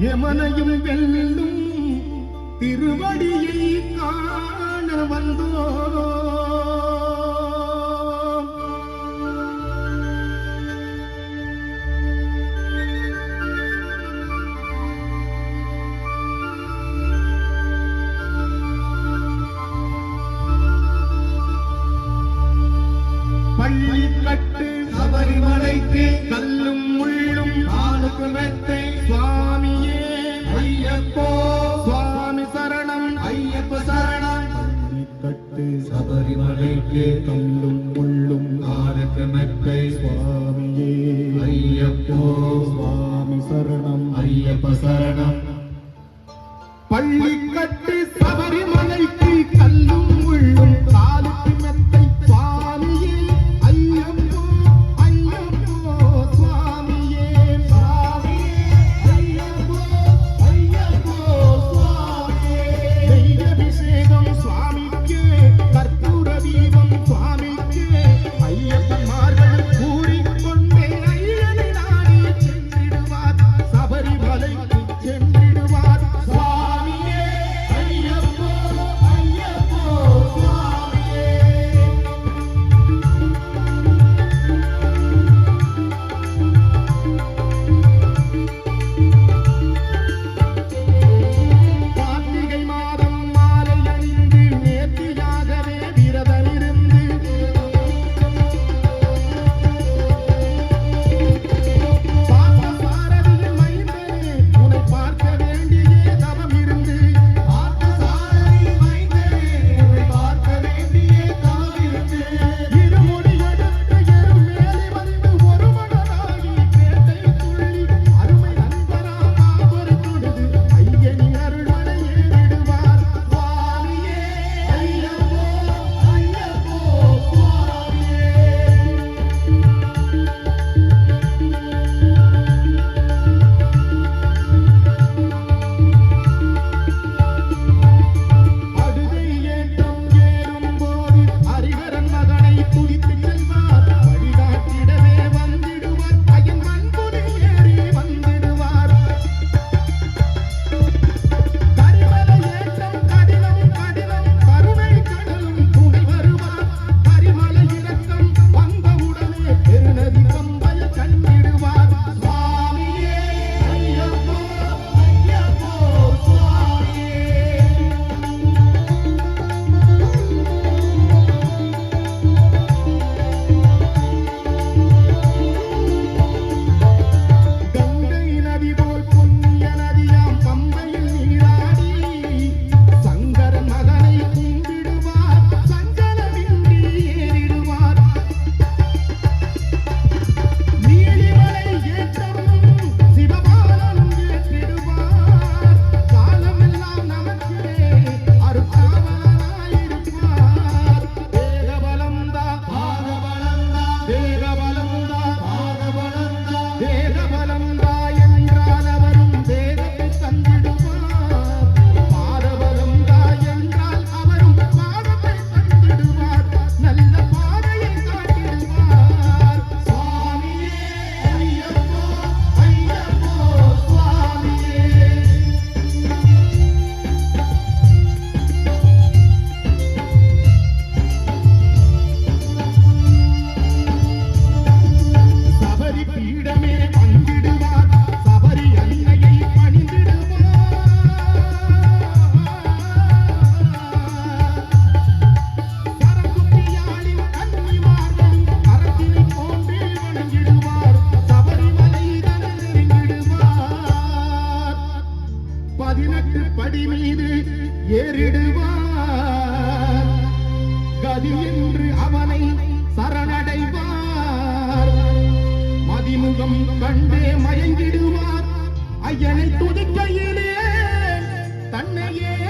எமனையும் வெல்லும் திருவடியை காண வந்தோ பள்ளி கட்டு சபரிமலைக்கு கல்லும் முள்ளும் ஆளுக்கு மெத்தை adore. Yeah. ஏறிடுவார். கதி என்று அவனை சரணடைவார். மதிமுகம் கண்டே மயங்கிடுவார். ஐயனை துதிக்கையிலே தன்னையே